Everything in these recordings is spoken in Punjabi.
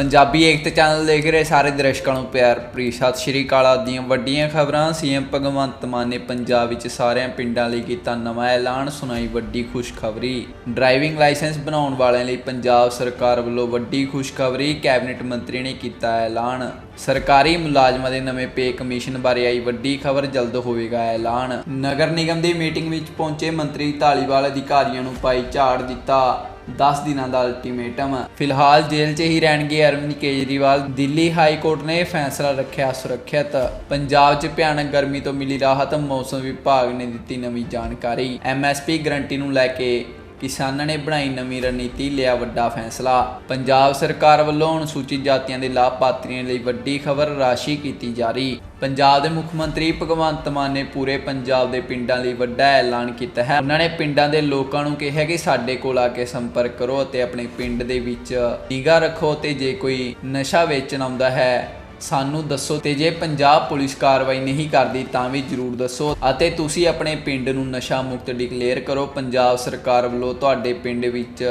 ਪੰਜਾਬੀ ਏਕਤਾ ਚੈਨਲ ਦੇਖ ਰਹੇ ਸਾਰੇ ਦਰਸ਼ਕਾਂ ਨੂੰ ਪਿਆਰ ਭਰੀ ਸਤਿ ਸ਼੍ਰੀ ਅਕਾਲ। ਆਦਿ ਦੀਆਂ ਵੱਡੀਆਂ ਖਬਰਾਂ, ਸੀਐਮ ਭਗਵੰਤ ਮਾਨ ਨੇ ਪੰਜਾਬ ਵਿੱਚ ਸਾਰਿਆਂ ਪਿੰਡਾਂ ਲਈ ਕੀਤਾ ਨਵਾਂ ਐਲਾਨ, ਸੁਣਾਈ ਵੱਡੀ ਖੁਸ਼ਖਬਰੀ। ਡਰਾਈਵਿੰਗ ਲਾਇਸੈਂਸ ਬਣਾਉਣ ਵਾਲਿਆਂ ਲਈ ਪੰਜਾਬ ਸਰਕਾਰ ਵੱਲੋਂ ਵੱਡੀ ਖੁਸ਼ਖਬਰੀ, ਕੈਬਨਿਟ ਮੰਤਰੀ ਨੇ ਕੀਤਾ ਐਲਾਨ। ਸਰਕਾਰੀ ਮੁਲਾਜ਼ਮਾਂ ਦੇ ਨਵੇਂ ਪੇ ਕਮਿਸ਼ਨ ਬਾਰੇ ਆਈ ਵੱਡੀ ਖਬਰ, ਜਲਦ ਹੋਵੇਗਾ ਐਲਾਨ। ਨਗਰ ਨਿਗਮ ਦੀ ਮੀਟਿੰਗ ਵਿੱਚ ਪਹੁੰਚੇ ਮੰਤਰੀ ਢਾਲੀਵਾਲ ਅਧਿਕਾਰੀਆਂ ਨੂੰ ਪਾਈ ਝਾੜ ਦਿੱਤਾ। 10 ਦਿਨਾਂ ਦਾ ਅਲਟੀਮੇਟਮ ਫਿਲਹਾਲ ਜੇਲ੍ਹ 'ਚ ਹੀ ਰਹਿਣਗੇ ਅਰਵਿੰਦ ਕੇਜਰੀਵਾਲ। ਦਿੱਲੀ ਹਾਈ ਕੋਰਟ ਨੇ ਇਹ ਫੈਸਲਾ ਰੱਖਿਆ ਸੁਰੱਖਿਅਤ। ਪੰਜਾਬ 'ਚ ਭਿਆਨਕ ਗਰਮੀ ਤੋਂ ਮਿਲੀ ਰਾਹਤ। ਮੌਸਮ ਵਿਭਾਗ ਨੇ ਦਿੱਤੀ ਨਵੀਂ ਜਾਣਕਾਰੀ। ਐਮਐਸਪੀ ਗਰੰਟੀ ਨੂੰ ਲੈ ਕੇ ਕਿਸਾਨਾਂ ਨੇ ਬਣਾਈ ਨਵੀਂ ਰਣਨੀਤੀ, ਲਿਆ ਵੱਡਾ ਫੈਸਲਾ। ਪੰਜਾਬ ਸਰਕਾਰ ਵੱਲੋਂ ਅਨੁਸੂਚਿਤ ਜਾਤੀਆਂ ਦੇ ਲਾਭਪਾਤਰੀਆਂ ਲਈ ਵੱਡੀ ਖਬਰ ਰਾਸ਼ੀ ਕੀਤੀ ਜਾਰੀ। ਪੰਜਾਬ ਦੇ ਮੁੱਖ ਮੰਤਰੀ ਭਗਵੰਤ ਮਾਨ ਨੇ ਪੂਰੇ ਪੰਜਾਬ ਦੇ ਪਿੰਡਾਂ ਲਈ ਵੱਡਾ ਐਲਾਨ ਕੀਤਾ ਹੈ। ਉਹਨਾਂ ਨੇ ਪਿੰਡਾਂ ਦੇ ਲੋਕਾਂ ਨੂੰ ਕਿਹਾ ਕਿ ਸਾਡੇ ਕੋਲ ਆ ਕੇ ਸੰਪਰਕ ਕਰੋ ਅਤੇ ਆਪਣੇ ਪਿੰਡ ਦੇ ਵਿੱਚ ਨਿਗਾਹ ਰੱਖੋ ਤੇ ਜੇ ਕੋਈ ਨਸ਼ਾ ਵੇਚਣ ਆਉਂਦਾ ਹੈ ਸਾਨੂੰ ਦੱਸੋ ਤੇ ਜੇ ਪੰਜਾਬ ਪੁਲਿਸ ਕਾਰਵਾਈ ਨਹੀਂ ਕਰਦੀ ਤਾਂ ਵੀ ਜਰੂਰ ਦੱਸੋ ਅਤੇ ਤੁਸੀਂ ਆਪਣੇ ਪਿੰਡ ਨੂੰ ਨਸ਼ਾ ਮੁਕਤ ਡਿਕਲੇਅਰ ਕਰੋ। ਪੰਜਾਬ ਸਰਕਾਰ ਵੱਲੋਂ ਤੁਹਾਡੇ ਪਿੰਡ ਵਿੱਚ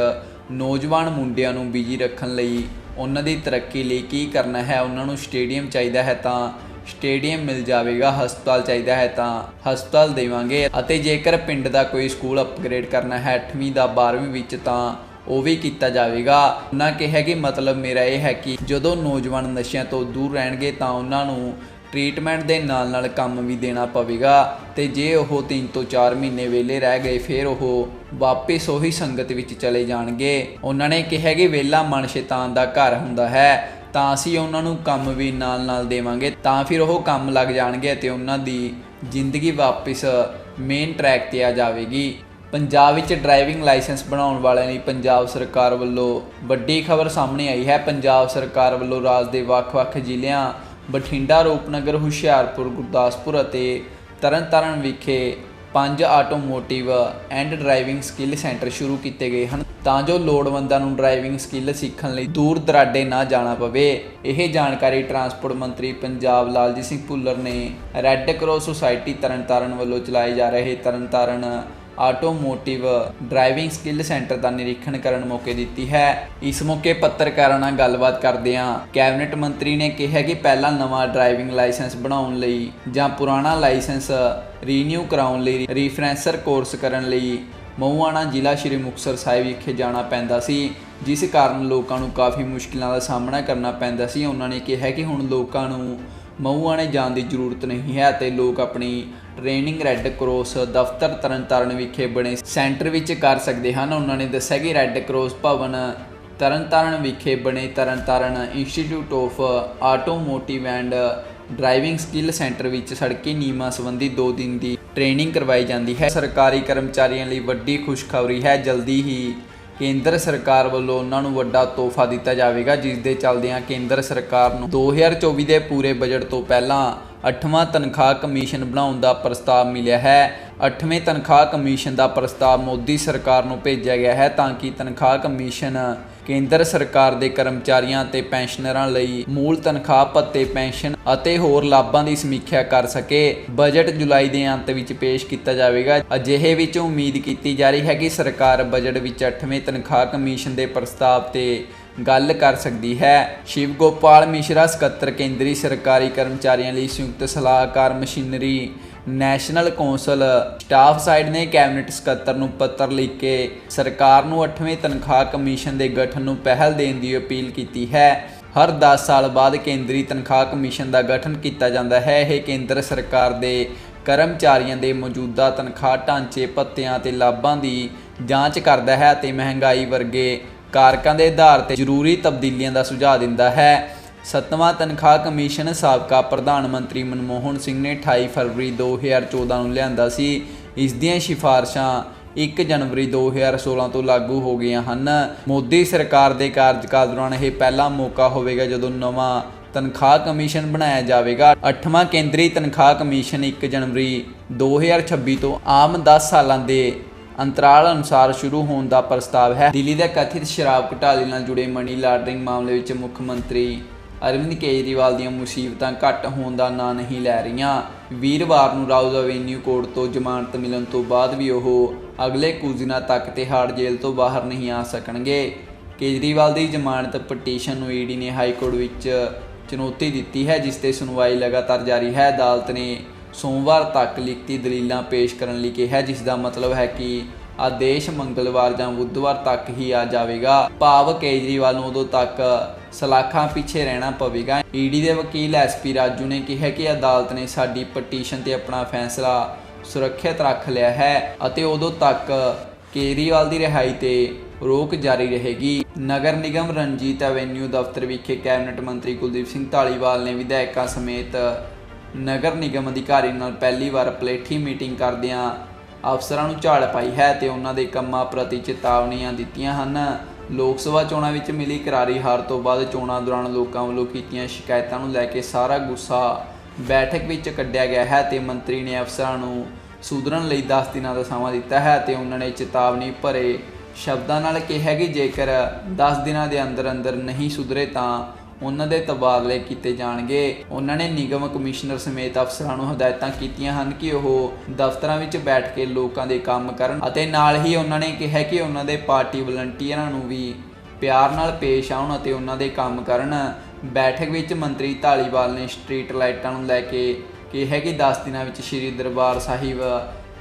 ਨੌਜਵਾਨ ਮੁੰਡਿਆਂ ਨੂੰ ਬਿਜ਼ੀ ਰੱਖਣ ਲਈ ਉਹਨਾਂ ਦੀ ਤਰੱਕੀ ਲਈ ਕੀ ਕਰਨਾ ਹੈ? ਉਹਨਾਂ ਨੂੰ ਸਟੇਡੀਅਮ ਚਾਹੀਦਾ ਹੈ ਤਾਂ ਸਟੇਡੀਅਮ ਮਿਲ ਜਾਵੇਗਾ, ਹਸਪਤਾਲ ਚਾਹੀਦਾ ਹੈ ਤਾਂ ਹਸਪਤਾਲ ਦੇਵਾਂਗੇ ਅਤੇ ਜੇਕਰ ਪਿੰਡ ਦਾ ਕੋਈ ਸਕੂਲ ਅਪਗ੍ਰੇਡ ਕਰਨਾ ਹੈ 8ਵੀਂ ਦਾ 12ਵੀਂ ਵਿੱਚ ਤਾਂ ਉਹ ਵੀ ਕੀਤਾ ਜਾਵੇਗਾ। ਉਹਨਾਂ ਕਿਹਾ ਕਿ ਮਤਲਬ ਮੇਰਾ ਇਹ ਹੈ ਕਿ ਜਦੋਂ ਨੌਜਵਾਨ ਨਸ਼ਿਆਂ ਤੋਂ ਦੂਰ ਰਹਿਣਗੇ ਤਾਂ ਉਹਨਾਂ ਨੂੰ ਟ੍ਰੀਟਮੈਂਟ ਦੇ ਨਾਲ ਨਾਲ ਕੰਮ ਵੀ ਦੇਣਾ ਪਵੇਗਾ। ਤੇ ਜੇ ਉਹ 3 ਤੋਂ 4 ਮਹੀਨੇ ਵਿਹਲੇ ਰਹਿ ਗਏ, ਫਿਰ ਉਹ ਵਾਪਸ ਉਹੀ ਸੰਗਤ ਵਿੱਚ ਚਲੇ ਜਾਣਗੇ। ਉਹਨਾਂ ਨੇ ਕਿਹਾ ਕਿ ਵਿਹਲਾ ਮਨ ਸ਼ੈਤਾਨ ਦਾ ਘਰ ਹੁੰਦਾ ਹੈ, ਤਾਂ ਅਸੀਂ ਉਹਨਾਂ ਨੂੰ ਕੰਮ ਵੀ ਨਾਲ ਨਾਲ ਦੇਵਾਂਗੇ, ਤਾਂ ਫਿਰ ਉਹ ਕੰਮ ਲੱਗ ਜਾਣਗੇ ਅਤੇ ਉਹਨਾਂ ਦੀ ਜ਼ਿੰਦਗੀ ਵਾਪਸ ਮੇਨ ਟਰੈਕ ਤੇ ਆ ਜਾਵੇਗੀ। ਪੰਜਾਬ ਵਿੱਚ ਡਰਾਈਵਿੰਗ ਲਾਇਸੈਂਸ ਬਣਾਉਣ ਵਾਲਿਆਂ ਲਈ ਪੰਜਾਬ ਸਰਕਾਰ ਵੱਲੋਂ ਵੱਡੀ ਖਬਰ ਸਾਹਮਣੇ ਆਈ ਹੈ। ਪੰਜਾਬ ਸਰਕਾਰ ਵੱਲੋਂ ਰਾਜ ਦੇ ਵੱਖ-ਵੱਖ ਜ਼ਿਲ੍ਹਿਆਂ, ਬਠਿੰਡਾ, ਰੂਪਨਗਰ, ਹੁਸ਼ਿਆਰਪੁਰ, ਗੁਰਦਾਸਪੁਰ ਅਤੇ ਤਰਨਤਾਰਨ ਵਿਖੇ ਪੰਜ automotive and driving skill centre ਸ਼ੁਰੂ ਕੀਤੇ ਗਏ ਹਨ। ਤਾਂ ਜੋ ਲੋੜਵੰਦਾਂ ਨੂੰ ਡਰਾਈਵਿੰਗ ਸਕਿੱਲ ਸਿੱਖਣ ਲਈ ਦੂਰ ਦਰਾਡੇ ਨਾ ਜਾਣਾ ਪਵੇ। ਇਹ ਜਾਣਕਾਰੀ ਟਰਾਂਸਪੋਰਟ ਮੰਤਰੀ ਪੰਜਾਬ ਲਾਲਜੀਤ ਸਿੰਘ ਭੁੱਲਰ ਨੇ ਰੈੱਡ ਕਰਾਸ ਸੁਸਾਇਟੀ ਤਰਨਤਾਰਨ ਵੱਲੋਂ ਚਲਾਏ ਜਾ ਰਹੇ Tarn Taran automotive driving skill centre ਦਾ ਨਿਰੀਖਣ ਕਰਨ ਮੌਕੇ ਦਿੱਤੀ ਹੈ। ਇਸ ਮੌਕੇ ਪੱਤਰਕਾਰਾਂ ਨਾਲ ਗੱਲਬਾਤ ਕਰਦਿਆਂ ਕੈਬਨਿਟ ਮੰਤਰੀ ਨੇ ਕਿਹਾ ਕਿ ਪਹਿਲਾਂ ਨਵਾਂ ਡਰਾਈਵਿੰਗ ਲਾਇਸੈਂਸ ਬਣਾਉਣ ਲਈ ਜਾਂ ਪੁਰਾਣਾ ਲਾਇਸੈਂਸ ਰੀਨਿਊ ਕਰਾਉਣ ਲਈ ਰੀਫਰੈਂਸਰ ਕੋਰਸ ਕਰਨ ਲਈ ਮਹੂਆਣਾ ਜ਼ਿਲ੍ਹਾ ਸ਼੍ਰੀ ਮੁਕਤਸਰ ਸਾਹਿਬ ਵਿਖੇ ਜਾਣਾ ਪੈਂਦਾ ਸੀ, ਜਿਸ ਕਾਰਨ ਲੋਕਾਂ ਨੂੰ ਕਾਫੀ ਮੁਸ਼ਕਿਲਾਂ ਦਾ ਸਾਹਮਣਾ ਕਰਨਾ ਪੈਂਦਾ ਸੀ। ਉਹਨਾਂ ਨੇ ਕਿਹਾ ਕਿ ਹੁਣ ਲੋਕਾਂ ਨੂੰ ਮਹੂਆਣੇ ਜਾਣ ਦੀ ਜ਼ਰੂਰਤ ਨਹੀਂ ਹੈ ਅਤੇ ਲੋਕ ਆਪਣੀ ਟ੍ਰੇਨਿੰਗ ਰੈੱਡ ਕਰਾਸ ਦਫ਼ਤਰ ਤਰਨਤਾਰਨ ਵਿਖੇ ਬਣੇ ਸੈਂਟਰ ਵਿੱਚ ਕਰ ਸਕਦੇ ਹਨ। ਉਹਨਾਂ ਨੇ ਦੱਸਿਆ ਕਿ ਰੈੱਡ ਕਰਾਸ ਭਵਨ ਤਰਨਤਾਰਨ ਵਿਖੇ ਬਣੇ Tarn Taran institute of automotive and driving skill centre ਵਿੱਚ ਸੜਕੀ ਨਿਯਮਾਂ ਸੰਬੰਧੀ 2 ਦਿਨ ਦੀ ਟ੍ਰੇਨਿੰਗ ਕਰਵਾਈ ਜਾਂਦੀ ਹੈ। ਸਰਕਾਰੀ ਕਰਮਚਾਰੀਆਂ ਲਈ ਵੱਡੀ ਖੁਸ਼ਖਬਰੀ ਹੈ। ਜਲਦੀ ਹੀ ਕੇਂਦਰ ਸਰਕਾਰ ਵੱਲੋਂ ਉਹਨਾਂ ਨੂੰ ਵੱਡਾ ਤੋਹਫਾ ਦਿੱਤਾ ਜਾਵੇਗਾ, ਜਿਸ ਦੇ ਚੱਲਦਿਆਂ ਕੇਂਦਰ ਸਰਕਾਰ ਨੂੰ 2024 ਦੇ ਪੂਰੇ ਬਜਟ ਤੋਂ ਪਹਿਲਾਂ 8ਵਾਂ ਤਨਖਾਹ ਕਮਿਸ਼ਨ ਬਣਾਉਣ ਦਾ ਪ੍ਰਸਤਾਵ ਮਿਲਿਆ ਹੈ। 8ਵੇਂ ਤਨਖਾਹ ਕਮਿਸ਼ਨ ਦਾ ਪ੍ਰਸਤਾਵ ਮੋਦੀ ਸਰਕਾਰ ਨੂੰ ਭੇਜਿਆ ਗਿਆ ਹੈ ਤਾਂ ਕਿ ਤਨਖਾਹ ਕਮਿਸ਼ਨ ਕੇਂਦਰ ਸਰਕਾਰ ਦੇ ਕਰਮਚਾਰੀਆਂ ਅਤੇ ਪੈਨਸ਼ਨਰਾਂ ਲਈ ਮੂਲ ਤਨਖਾਹ ਭੱਤੇ ਪੈਨਸ਼ਨ ਅਤੇ ਹੋਰ ਲਾਭਾਂ ਦੀ ਸਮੀਖਿਆ ਕਰ ਸਕੇ। ਬਜਟ ਜੁਲਾਈ ਦੇ ਅੰਤ ਵਿੱਚ ਪੇਸ਼ ਕੀਤਾ ਜਾਵੇਗਾ। ਅਜਿਹੇ ਵਿੱਚ ਉਮੀਦ ਕੀਤੀ ਜਾ ਰਹੀ ਹੈ ਕਿ ਸਰਕਾਰ ਬਜਟ ਵਿੱਚ 8ਵੇਂ ਤਨਖਾਹ ਕਮਿਸ਼ਨ ਦੇ ਪ੍ਰਸਤਾਵ ਤੇ ਗੱਲ ਕਰ ਸਕਦੀ ਹੈ। ਸ਼ਿਵ ਗੋਪਾਲ ਮਿਸ਼ਰਾ ਸਕੱਤਰ ਕੇਂਦਰੀ ਸਰਕਾਰੀ ਕਰਮਚਾਰੀਆਂ ਲਈ ਸੰਯੁਕਤ ਸਲਾਹਕਾਰ machinery national council staff side ਨੇ ਕੈਬਨਿਟ ਸਕੱਤਰ ਨੂੰ ਪੱਤਰ ਲਿਖ ਕੇ ਸਰਕਾਰ ਨੂੰ 8ਵੇਂ ਤਨਖਾਹ ਕਮਿਸ਼ਨ ਦੇ ਗਠਨ ਨੂੰ ਪਹਿਲ ਦੇਣ ਦੀ ਅਪੀਲ ਕੀਤੀ ਹੈ। ਹਰ 10 ਸਾਲ ਬਾਅਦ ਕੇਂਦਰੀ ਤਨਖਾਹ ਕਮਿਸ਼ਨ ਦਾ ਗਠਨ ਕੀਤਾ ਜਾਂਦਾ ਹੈ। ਇਹ ਕੇਂਦਰ ਸਰਕਾਰ ਦੇ ਕਰਮਚਾਰੀਆਂ ਦੇ ਮੌਜੂਦਾ ਤਨਖਾਹ ਢਾਂਚੇ ਭੱਤਿਆਂ ਅਤੇ ਲਾਭਾਂ ਦੀ ਜਾਂਚ ਕਰਦਾ ਹੈ ਅਤੇ ਮਹਿੰਗਾਈ ਵਰਗੇ ਕਾਰਕਾਂ ਦੇ ਆਧਾਰ ਤੇ ਜ਼ਰੂਰੀ ਤਬਦੀਲੀਆਂ ਦਾ ਸੁਝਾਅ ਦਿੰਦਾ ਹੈ। ਸੱਤਵਾਂ ਤਨਖਾਹ ਕਮਿਸ਼ਨ ਸਾਬਕਾ ਪ੍ਰਧਾਨ ਮੰਤਰੀ ਮਨਮੋਹਨ ਸਿੰਘ ਨੇ 28 ਫਰਵਰੀ 2014 ਨੂੰ ਲਿਆਂਦਾ ਸੀ। ਇਸ ਦੀਆਂ ਸਿਫਾਰਸ਼ਾਂ 1 ਜਨਵਰੀ 2016 ਤੋਂ ਲਾਗੂ ਹੋ ਗਈਆਂ ਹਨ। ਮੋਦੀ ਸਰਕਾਰ ਦੇ ਕਾਰਜਕਾਲ ਦੌਰਾਨ ਇਹ ਪਹਿਲਾ ਮੌਕਾ ਹੋਵੇਗਾ ਜਦੋਂ ਨਵਾਂ ਤਨਖਾਹ ਕਮਿਸ਼ਨ ਬਣਾਇਆ ਜਾਵੇਗਾ। 8ਵਾਂ ਕੇਂਦਰੀ ਤਨਖਾਹ ਕਮਿਸ਼ਨ 1 ਜਨਵਰੀ 2026 ਤੋਂ ਆਮ 10 ਸਾਲਾਂ ਦੇ ਅੰਤਰਾਲ ਅਨੁਸਾਰ ਸ਼ੁਰੂ ਹੋਣ ਦਾ ਪ੍ਰਸਤਾਵ ਹੈ। ਦਿੱਲੀ ਦੇ ਕਥਿਤ ਸ਼ਰਾਬ ਘੁਟਾਲੇ ਨਾਲ ਜੁੜੇ ਮਨੀ ਲਾਂਡਰਿੰਗ ਮਾਮਲੇ ਵਿੱਚ ਮੁੱਖ ਮੰਤਰੀ ਅਰਵਿੰਦ ਕੇਜਰੀਵਾਲ ਦੀਆਂ ਮੁਸੀਬਤਾਂ ਘੱਟ ਹੋਣ ਦਾ ਨਾਂ ਨਹੀਂ ਲੈ ਰਹੀਆਂ। ਵੀਰਵਾਰ ਨੂੰ ਰਾਉਜ਼ ਐਵੇਨਿਊ ਕੋਰਟ ਤੋਂ ਜ਼ਮਾਨਤ ਮਿਲਣ ਤੋਂ ਬਾਅਦ ਵੀ ਉਹ ਅਗਲੇ ਕੁਝ ਦਿਨਾਂ ਤੱਕ ਤਿਹਾੜ ਜੇਲ੍ਹ ਤੋਂ ਬਾਹਰ ਨਹੀਂ ਆ ਸਕਣਗੇ। ਕੇਜਰੀਵਾਲ ਦੀ ਜ਼ਮਾਨਤ ਪਟੀਸ਼ਨ ਨੂੰ ਈਡੀ ਨੇ ਹਾਈ ਕੋਰਟ ਵਿੱਚ ਚੁਣੌਤੀ ਦਿੱਤੀ ਹੈ, ਜਿਸ ਤੇ ਸੁਣਵਾਈ ਲਗਾਤਾਰ ਜਾਰੀ ਹੈ। ਅਦਾਲਤ ਨੇ ਸੋਮਵਾਰ ਤੱਕ ਲਿਖਤੀ ਦਲੀਲਾਂ ਪੇਸ਼ ਕਰਨ ਲਈ ਕਿਹਾ, ਜਿਸ ਦਾ ਮਤਲਬ ਹੈ ਕਿ ਆਦੇਸ਼ ਮੰਗਲਵਾਰ ਜਾਂ ਬੁੱਧਵਾਰ ਤੱਕ ਹੀ ਆ ਜਾਵੇਗਾ। ਭਾਵ ਕੇਜਰੀਵਾਲ ਨੂੰ ਉਦੋਂ ਤੱਕ ਸਲਾਖਾਂ ਪਿੱਛੇ ਰਹਿਣਾ ਪਵੇਗਾ। ਈਡੀ ਦੇ ਵਕੀਲ ਐਸਪੀ ਰਾਜੂ ਨੇ ਕਿਹਾ ਕਿ ਅਦਾਲਤ ਨੇ ਸਾਡੀ ਪਟੀਸ਼ਨ ਤੇ ਆਪਣਾ ਫੈਸਲਾ ਸੁਰੱਖਿਅਤ ਰੱਖ ਲਿਆ ਹੈ ਅਤੇ ਉਦੋਂ ਤੱਕ ਕੇਜਰੀਵਾਲ ਦੀ ਰਿਹਾਈ ਤੇ ਰੋਕ ਜਾਰੀ ਰਹੇਗੀ। ਨਗਰ ਨਿਗਮ ਰਣਜੀਤ ਐਵੇਨਿਊ ਦਫ਼ਤਰ ਵਿਖੇ ਕੈਬਨਿਟ ਮੰਤਰੀ ਕੁਲਦੀਪ ਸਿੰਘ ਢਾਲੀਵਾਲ ਨੇ ਵਿਧਾਇਕਾਂ ਸਮੇਤ ਨਗਰ ਨਿਗਮ ਅਧਿਕਾਰੀ ਨਾਲ ਪਹਿਲੀ ਵਾਰ ਪਲੇਠੀ ਮੀਟਿੰਗ ਕਰਦਿਆਂ ਅਫਸਰਾਂ ਨੂੰ ਝਾੜ ਪਾਈ ਹੈ ਤੇ ਉਹਨਾਂ ਦੇ ਕੰਮਾਂ ਪ੍ਰਤੀ ਚੇਤਾਵਨੀਆਂ ਦਿੱਤੀਆਂ ਹਨ। ਲੋਕ ਸਭਾ ਚੋਣਾਂ ਵਿੱਚ ਮਿਲੀ ਕਰਾਰੀ ਹਾਰ ਤੋਂ ਬਾਅਦ ਚੋਣਾਂ ਦੌਰਾਨ ਲੋਕਾਂ ਵੱਲੋਂ ਕੀਤੀਆਂ ਸ਼ਿਕਾਇਤਾਂ ਨੂੰ ਲੈ ਕੇ ਸਾਰਾ ਗੁੱਸਾ ਬੈਠਕ ਵਿੱਚ ਕੱਢਿਆ ਗਿਆ ਹੈ ਤੇ ਮੰਤਰੀ ਨੇ ਅਫਸਰਾਂ ਨੂੰ ਸੁਧਰਨ ਲਈ 10 ਦਿਨਾਂ ਦਾ ਸਮਾਂ ਦਿੱਤਾ ਹੈ ਤੇ ਉਹਨਾਂ ਨੇ ਚੇਤਾਵਨੀ ਭਰੇ ਸ਼ਬਦਾਂ ਨਾਲ ਕਿਹਾ ਕਿ ਜੇਕਰ 10 ਦਿਨਾਂ ਦੇ ਅੰਦਰ ਅੰਦਰ ਨਹੀਂ ਸੁਧਰੇ ਤਾਂ ਉਹਨਾਂ ਦੇ ਤਬਾਦਲੇ ਕੀਤੇ ਜਾਣਗੇ। ਉਹਨਾਂ ਨੇ ਨਿਗਮ ਕਮਿਸ਼ਨਰ ਸਮੇਤ ਅਫਸਰਾਂ ਨੂੰ ਹਦਾਇਤਾਂ ਕੀਤੀਆਂ ਹਨ ਕਿ ਉਹ ਦਫ਼ਤਰਾਂ ਵਿੱਚ ਬੈਠ ਕੇ ਲੋਕਾਂ ਦੇ ਕੰਮ ਕਰਨ ਅਤੇ ਨਾਲ ਹੀ ਉਹਨਾਂ ਨੇ ਕਿਹਾ ਕਿ ਉਹਨਾਂ ਦੇ ਪਾਰਟੀ ਵਲੰਟੀਅਰਾਂ ਨੂੰ ਵੀ ਪਿਆਰ ਨਾਲ ਪੇਸ਼ ਆਉਣ ਅਤੇ ਉਹਨਾਂ ਦੇ ਕੰਮ ਕਰਨ। ਬੈਠਕ ਵਿੱਚ ਮੰਤਰੀ ਢਾਲੀਵਾਲ ਨੇ ਸਟਰੀਟ ਲਾਈਟਾਂ ਨੂੰ ਲੈ ਕੇ ਕਿਹਾ ਕਿ 10 ਦਿਨਾਂ ਵਿੱਚ ਸ੍ਰੀ ਦਰਬਾਰ ਸਾਹਿਬ,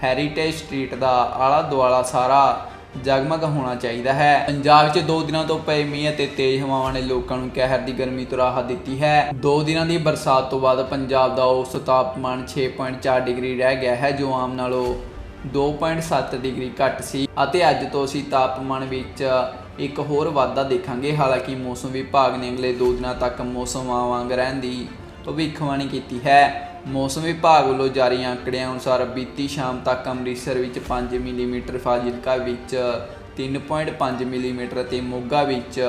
ਹੈਰੀਟੇਜ ਸਟਰੀਟ ਦਾ ਆਲਾ ਦੁਆਲਾ ਸਾਰਾ ਜਗਮਗ ਹੋਣਾ ਚਾਹੀਦਾ ਹੈ। ਪੰਜਾਬ 'ਚ 2 ਦਿਨਾਂ ਤੋਂ ਪਏ ਮੀਂਹ ਅਤੇ ਤੇਜ਼ ਹਵਾਵਾਂ ਨੇ ਲੋਕਾਂ ਨੂੰ ਕਹਿਰ ਦੀ ਗਰਮੀ ਤੋਂ ਰਾਹਤ ਦਿੱਤੀ ਹੈ। 2 ਦਿਨਾਂ ਦੀ ਬਰਸਾਤ ਤੋਂ ਬਾਅਦ ਪੰਜਾਬ ਦਾ ਔਸਤ ਤਾਪਮਾਨ 6.4 ਡਿਗਰੀ ਰਹਿ ਗਿਆ ਹੈ, ਜੋ ਆਮ ਨਾਲੋਂ 2.7 ਡਿਗਰੀ ਘੱਟ ਸੀ ਅਤੇ ਅੱਜ ਤੋਂ ਅਸੀਂ ਤਾਪਮਾਨ ਵਿੱਚ ਇੱਕ ਹੋਰ ਵਾਧਾ ਦੇਖਾਂਗੇ। ਹਾਲਾਂਕਿ ਮੌਸਮ ਵਿਭਾਗ ਨੇ ਅਗਲੇ 2 ਦਿਨਾਂ ਤੱਕ ਮੌਸਮ ਵਾਂਗ ਰਹਿਣ ਦੀ ਭਵਿੱਖਬਾਣੀ ਕੀਤੀ ਹੈ। ਮੌਸਮ ਵਿਭਾਗ ਵੱਲੋਂ ਜਾਰੀ ਅੰਕੜਿਆਂ ਅਨੁਸਾਰ ਬੀਤੀ ਸ਼ਾਮ ਤੱਕ ਅੰਮ੍ਰਿਤਸਰ ਵਿੱਚ 5 ਮਿਲੀਮੀਟਰ ਫਾਜ਼ਿਲਕਾ ਵਿੱਚ 3.5 ਮਿਲੀਮੀਟਰ ਅਤੇ ਮੋਗਾ ਵਿੱਚ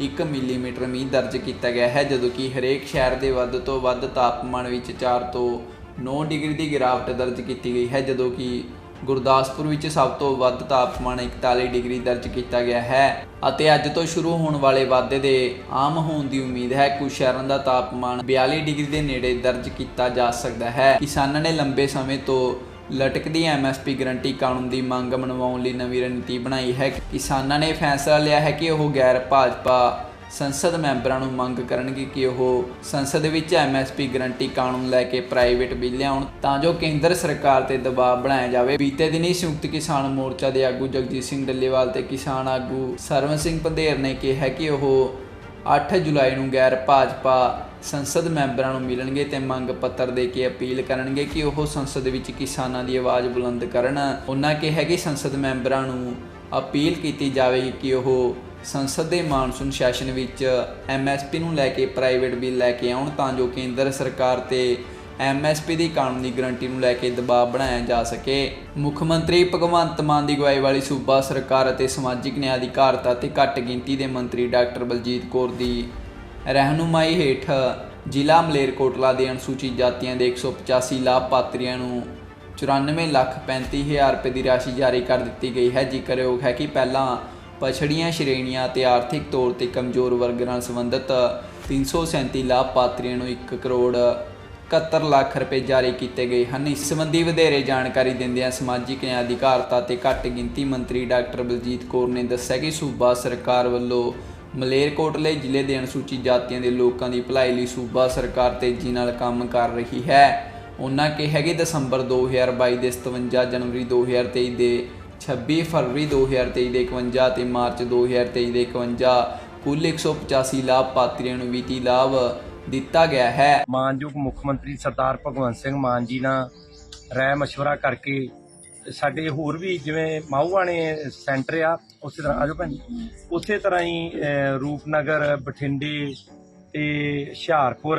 1 ਮਿਲੀਮੀਟਰ ਮੀਂਹ ਦਰਜ ਕੀਤਾ ਗਿਆ ਹੈ, ਜਦੋਂ ਕਿ ਹਰੇਕ ਸ਼ਹਿਰ ਦੇ ਵੱਧ ਤੋਂ ਵੱਧ ਤਾਪਮਾਨ ਵਿੱਚ 4 ਤੋਂ 9 ਡਿਗਰੀ ਦੀ ਗਿਰਾਵਟ ਦਰਜ ਕੀਤੀ ਗਈ ਹੈ, ਜਦੋਂ ਕਿ ਗੁਰਦਾਸਪੁਰ ਵਿੱਚ ਸਭ ਤੋਂ ਵੱਧ ਤਾਪਮਾਨ 41 ਡਿਗਰੀ ਦਰਜ ਕੀਤਾ ਗਿਆ ਹੈ ਅਤੇ ਅੱਜ ਤੋਂ ਸ਼ੁਰੂ ਹੋਣ ਵਾਲੇ ਵਾਧੇ ਦੇ ਆਮ ਹੋਣ ਦੀ ਉਮੀਦ ਹੈ ਕੁਝ ਸ਼ਹਿਰਾਂ ਦਾ ਤਾਪਮਾਨ 42 ਡਿਗਰੀ ਦੇ ਨੇੜੇ ਦਰਜ ਕੀਤਾ ਜਾ ਸਕਦਾ ਹੈ। ਕਿਸਾਨਾਂ ਨੇ ਲੰਬੇ ਸਮੇਂ ਤੋਂ ਲਟਕਦੀ ਐਮਐਸਪੀ ਗਰੰਟੀ ਕਾਨੂੰਨ ਦੀ ਮੰਗ ਮਨਵਾਉਣ ਲਈ ਨਵੀਂ ਰਣਨੀਤੀ ਬਣਾਈ ਹੈ। ਕਿਸਾਨਾਂ ਨੇ ਫੈਸਲਾ ਲਿਆ ਹੈ ਕਿ ਉਹ ਗੈਰ ਭਾਜਪਾ ਸੰਸਦ ਮੈਂਬਰਾਂ ਨੂੰ ਮੰਗ ਕਰਨਗੇ ਕਿ ਉਹ ਸੰਸਦ ਵਿੱਚ ਐਮਐਸਪੀ ਗਰੰਟੀ ਕਾਨੂੰਨ ਲੈ ਕੇ ਪ੍ਰਾਈਵੇਟ ਬਿੱਲ ਲਿਆਉਣ ਤਾਂ ਜੋ ਕੇਂਦਰ ਸਰਕਾਰ ਤੇ ਦਬਾਅ ਬਣਾਇਆ ਜਾਵੇ। ਬੀਤੇ ਦਿਨੀ ਸੰਯੁਕਤ ਕਿਸਾਨ ਮੋਰਚਾ ਦੇ ਆਗੂ ਜਗਜੀਤ ਸਿੰਘ ਡੱਲੇਵਾਲ ਤੇ ਕਿਸਾਨ ਆਗੂ ਸਰਵਨ ਸਿੰਘ ਪੰਧੇਰ ਨੇ ਕਿਹਾ ਕਿ ਉਹ 8 ਜੁਲਾਈ ਨੂੰ ਗੈਰ ਭਾਜਪਾ ਸੰਸਦ ਮੈਂਬਰਾਂ ਨੂੰ ਮਿਲਣਗੇ ਤੇ ਮੰਗ ਪੱਤਰ ਦੇ ਕੇ ਅਪੀਲ ਕਰਨਗੇ ਕਿ ਉਹ ਸੰਸਦ ਵਿੱਚ ਕਿਸਾਨਾਂ ਦੀ ਆਵਾਜ਼ ਬੁਲੰਦ ਕਰਨ। ਉਹਨਾਂ ਕਿਹਾ ਕਿ ਸੰਸਦ ਮੈਂਬਰਾਂ ਨੂੰ ਅਪੀਲ ਕੀਤੀ ਜਾਵੇਗੀ ਕਿ ਉਹ ਸੰਸਦ ਦੇ ਮਾਨਸੂਨ ਸੈਸ਼ਨ ਵਿੱਚ ਐਮਐਸਪੀ ਨੂੰ ਲੈ ਕੇ ਪ੍ਰਾਈਵੇਟ ਬਿੱਲ ਲੈ ਕੇ ਆਉਣ ਤਾਂ ਜੋ ਕੇਂਦਰ ਸਰਕਾਰ ਤੇ ਐਮਐਸਪੀ ਦੀ ਕਾਨੂੰਨੀ ਗਰੰਟੀ ਨੂੰ ਲੈ ਕੇ ਦਬਾਅ ਬਣਾਇਆ ਜਾ ਸਕੇ। ਮੁੱਖ ਮੰਤਰੀ ਭਗਵੰਤ ਮਾਨ ਦੀ ਅਗਵਾਈ ਵਾਲੀ ਸੂਬਾ ਸਰਕਾਰ ਅਤੇ ਸਮਾਜਿਕ ਨਿਆਂ ਅਧਿਕਾਰਤਾ ਤੇ ਘੱਟ ਗਿਣਤੀ ਦੇ ਮੰਤਰੀ ਡਾਕਟਰ ਬਲਜੀਤ ਕੌਰ ਦੀ ਰਹਿਨੁਮਾਈ ਹੇਠ ਜ਼ਿਲ੍ਹਾ ਮਲੇਰਕੋਟਲਾ ਦੇ ਅਨੁਸੂਚਿਤ ਜਾਤੀਆਂ ਦੇ 185 ਲਾਭਪਾਤਰੀਆਂ ਨੂੰ 94 ਲੱਖ 35 ਹਜ਼ਾਰ ਰੁਪਏ ਦੀ ਰਾਸ਼ੀ ਜਾਰੀ ਕਰ ਦਿੱਤੀ ਗਈ ਹੈ ਜ਼ਿਕਰਯੋਗ ਹੈ ਕਿ ਪਹਿਲਾਂ ਪਛੜੀਆਂ ਸ਼੍ਰੇਣੀਆਂ ਤੇ ਆਰਥਿਕ ਤੌਰ ਤੇ ਕਮਜ਼ੋਰ ਵਰਗ ਨਾਲ ਸੰਬੰਧਿਤ 337 ਲਾਭਪਾਤਰੀਆਂ ਨੂੰ 1 ਕਰੋੜ 71 ਲੱਖ ਰੁਪਏ ਜਾਰੀ ਕੀਤੇ ਗਏ ਹਨ। ਇਸ ਸੰਬੰਧੀ ਵਧੇਰੇ ਜਾਣਕਾਰੀ ਦਿੰਦਿਆਂ ਸਮਾਜਿਕ ਨਿਆਂ ਅਧਿਕਾਰਤਾ ਤੇ ਘੱਟ ਗਿਣਤੀ ਮੰਤਰੀ ਡਾਕਟਰ ਬਲਜੀਤ ਕੌਰ ਨੇ ਦੱਸਿਆ ਕਿ ਸੂਬਾ ਸਰਕਾਰ ਵੱਲੋਂ ਮਲੇਰਕੋਟਲੇ ਜ਼ਿਲ੍ਹੇ ਦੇ ਅਨੁਸੂਚਿਤ ਜਾਤੀਆਂ ਦੇ ਲੋਕਾਂ ਦੀ ਭਲਾਈ ਲਈ ਸੂਬਾ ਸਰਕਾਰ ਤੇਜ਼ੀ ਨਾਲ ਕੰਮ ਕਰ ਰਹੀ ਹੈ। ਉਹਨਾਂ ਕਿਹਾ ਕਿ ਦਸੰਬਰ 2022 ਦੇ 57 ਜਨਵਰੀ 2023 ਦੇ 26 ਫਰਵਰੀ 2023 ਦੇ 51 ਤੇ ਮਾਰਚ 2023 ਦੇ 51 ਕੁੱਲ 185 ਲਾਭਪਾਤਰੀਆਂ ਨੂੰ ਵਿੱਤੀ ਲਾਭ ਦਿੱਤਾ ਗਿਆ ਹੈ। ਮਾਨਯੋਗ ਮੁੱਖ ਮੰਤਰੀ ਸਰਦਾਰ ਭਗਵੰਤ ਸਿੰਘ ਮਾਨ ਜੀ ਨਾਲ ਰਾਏ ਮਸ਼ਵਰਾ ਕਰਕੇ ਸਾਡੇ ਹੋਰ ਵੀ ਜਿਵੇਂ ਮਾਹੂਆਣੇ ਸੈਂਟਰ ਆ, ਉਸੇ ਤਰ੍ਹਾਂ ਆਜੋ ਭੈਣ ਉਸੇ ਤਰ੍ਹਾਂ ਹੀ ਰੂਪਨਗਰ, ਬਠਿੰਡੇ ਤੇ ਹੁਸ਼ਿਆਰਪੁਰ,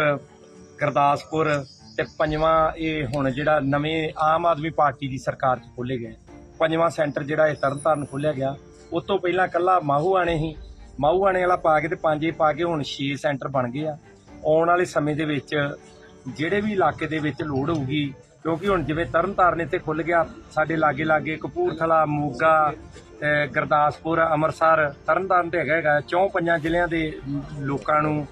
ਗੁਰਦਾਸਪੁਰ ਤੇ ਪੰਜਵਾਂ ਇਹ ਹੁਣ ਜਿਹੜਾ ਨਵੇਂ ਆਮ ਆਦਮੀ ਪਾਰਟੀ ਦੀ ਸਰਕਾਰ ਚ ਖੋਲੇ ਗਏ। ਪੰਜਵਾਂ ਸੈਂਟਰ ਜਿਹੜਾ ਇਹ ਤਰਨਤਾਰਨ ਖੋਲਿਆ ਗਿਆ। ਉਸ ਤੋਂ ਪਹਿਲਾਂ ਕੱਲਾ ਮਾਹੂਆਣੇ ਹੀ ਮਾਹੂਆਣੇ ਵਾਲਾ ਪਾ ਕੇ ਤੇ ਪੰਜੇ ਪਾ ਕੇ ਹੁਣ 6 ਸੈਂਟਰ ਬਣ ਗਏ ਆ। ਆਉਣ ਵਾਲੇ ਸਮੇਂ ਦੇ ਵਿੱਚ ਜਿਹੜੇ ਵੀ ਇਲਾਕੇ ਦੇ ਵਿੱਚ ਲੋੜ ਹੋਊਗੀ, ਕਿਉਂਕਿ ਹੁਣ ਜਿਵੇਂ ਤਰਨਤਾਰਨ ਇੱਥੇ ਖੁੱਲ ਗਿਆ, ਸਾਡੇ ਲਾਗੇ ਲਾਗੇ ਕਪੂਰਥਲਾ, ਮੋਗਾ ਗੁਰਦਾਸਪੁਰ, ਅੰਮ੍ਰਿਤਸਰ, ਤਰਨਤਾਰਨ ਤੇ ਹੈਗਾ ਹੈਗਾ, ਚੌਂ ਪੰਜਾਂ ਜ਼ਿਲ੍ਹਿਆਂ ਦੇ ਲੋਕਾਂ ਨੂੰ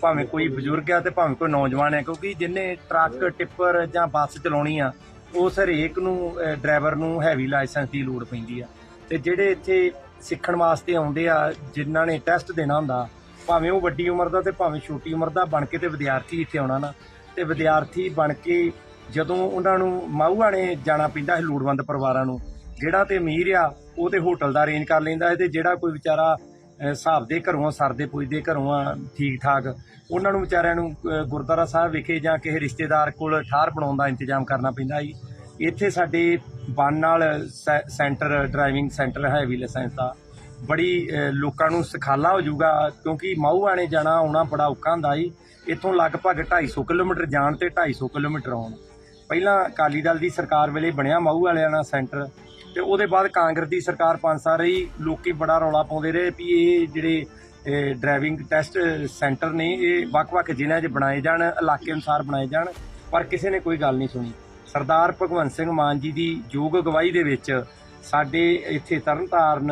ਭਾਵੇਂ ਕੋਈ ਬਜ਼ੁਰਗ ਆ ਤੇ ਭਾਵੇਂ ਕੋਈ ਨੌਜਵਾਨ ਹੈ ਕਿਉਂਕਿ ਜਿੰਨੇ ਟਰੱਕ, ਟਿੱਪਰ ਜਾਂ ਬੱਸ ਚਲਾਉਣੀ ਆ, ਉਸ ਹਰੇਕ ਨੂੰ ਡਰਾਈਵਰ ਨੂੰ ਹੈਵੀ ਲਾਇਸੈਂਸ ਦੀ ਲੋੜ ਪੈਂਦੀ ਆ। ਤੇ ਜਿਹੜੇ ਇੱਥੇ ਸਿੱਖਣ ਵਾਸਤੇ ਆਉਂਦੇ ਆ, ਜਿਨ੍ਹਾਂ ਨੇ ਟੈਸਟ ਦੇਣਾ ਹੁੰਦਾ, ਭਾਵੇਂ ਉਹ ਵੱਡੀ ਉਮਰ ਦਾ ਤੇ ਭਾਵੇਂ ਛੋਟੀ ਉਮਰ ਦਾ, ਬਣ ਕੇ ਤੇ ਵਿਦਿਆਰਥੀ ਇੱਥੇ ਆਉਣਾ ਨਾ। ਤੇ ਵਿਦਿਆਰਥੀ ਬਣ ਕੇ ਜਦੋਂ ਉਹਨਾਂ ਨੂੰ ਮਾਹੂਆਣੇ ਜਾਣਾ ਪੈਂਦਾ ਹੈ ਲੋੜਵੰਦ ਪਰਿਵਾਰਾਂ ਨੂੰ, ਜਿਹੜਾ ਤੇ ਅਮੀਰ ਆ, ਉਹ ਤੇ ਹੋਟਲ ਦਾ ਅਰੇਂਜ ਕਰ ਲੈਂਦਾ ਹੈ ਤੇ ਜਿਹੜਾ ਕੋਈ ਵਿਚਾਰਾ ਹਿਸਾਬ ਦੇ ਘਰੋਂ ਸਰਦੇ ਪੁੱਜਦੇ ਘਰੋਂ ਆ ਠੀਕ ਠਾਕ ਉਹਨਾਂ ਨੂੰ ਵਿਚਾਰਿਆਂ ਨੂੰ ਗੁਰਦੁਆਰਾ ਸਾਹਿਬ ਵਿਖੇ ਜਾਂ ਕਿਸੇ ਰਿਸ਼ਤੇਦਾਰ ਕੋਲ ਠਾਰ ਬਣਾਉਣ ਦਾ ਇੰਤਜ਼ਾਮ ਕਰਨਾ ਪੈਂਦਾ ਜੀ। ਇੱਥੇ ਸਾਡੇ ਬਨ ਨਾਲ ਸੈ- ਸੈਂਟਰ, ਡਰਾਈਵਿੰਗ ਸੈਂਟਰ ਹੈ ਵੀ ਲਾਇਸੈਂਸ ਦਾ ਬੜੀ ਲੋਕਾਂ ਨੂੰ ਸਿਖਾਲਾ ਹੋ ਜਾਊਗਾ ਕਿਉਂਕਿ ਮਾਹੂਆਣੇ ਜਾਣਾ ਆਉਣਾ ਬੜਾ ਔਖਾ ਹੁੰਦਾ ਜੀ। ਇੱਥੋਂ ਲਗਭਗ 250 ਕਿਲੋਮੀਟਰ ਜਾਣ ਤੇ 250 ਕਿਲੋਮੀਟਰ ਆਉਣ। ਪਹਿਲਾਂ ਅਕਾਲੀ ਦਲ ਦੀ ਸਰਕਾਰ ਵੇਲੇ ਬਣਿਆ ਮਾਹੂ ਵਾਲਿਆਂ ਦਾ ਸੈਂਟਰ। ਤੇ ਉਹਦੇ ਬਾਅਦ ਕਾਂਗਰਸ ਦੀ ਸਰਕਾਰ ਪੰਜ ਸਾਲ ਰਹੀ, ਲੋਕੀ ਬੜਾ ਰੌਲਾ ਪਾਉਂਦੇ ਰਹੇ ਵੀ ਇਹ ਜਿਹੜੇ ਡਰਾਈਵਿੰਗ ਟੈਸਟ ਸੈਂਟਰ ਨੇ, ਇਹ ਵੱਖ-ਵੱਖ ਜ਼ਿਲ੍ਹਿਆਂ 'ਚ ਬਣਾਏ ਜਾਣ, ਇਲਾਕੇ ਅਨੁਸਾਰ ਬਣਾਏ ਜਾਣ, ਪਰ ਕਿਸੇ ਨੇ ਕੋਈ ਗੱਲ ਨਹੀਂ ਸੁਣੀ। ਸਰਦਾਰ ਭਗਵੰਤ ਸਿੰਘ ਮਾਨ ਜੀ ਦੀ ਯੋਗ ਅਗਵਾਈ ਦੇ ਵਿੱਚ ਸਾਡੇ ਇੱਥੇ ਤਰਨਤਾਰਨ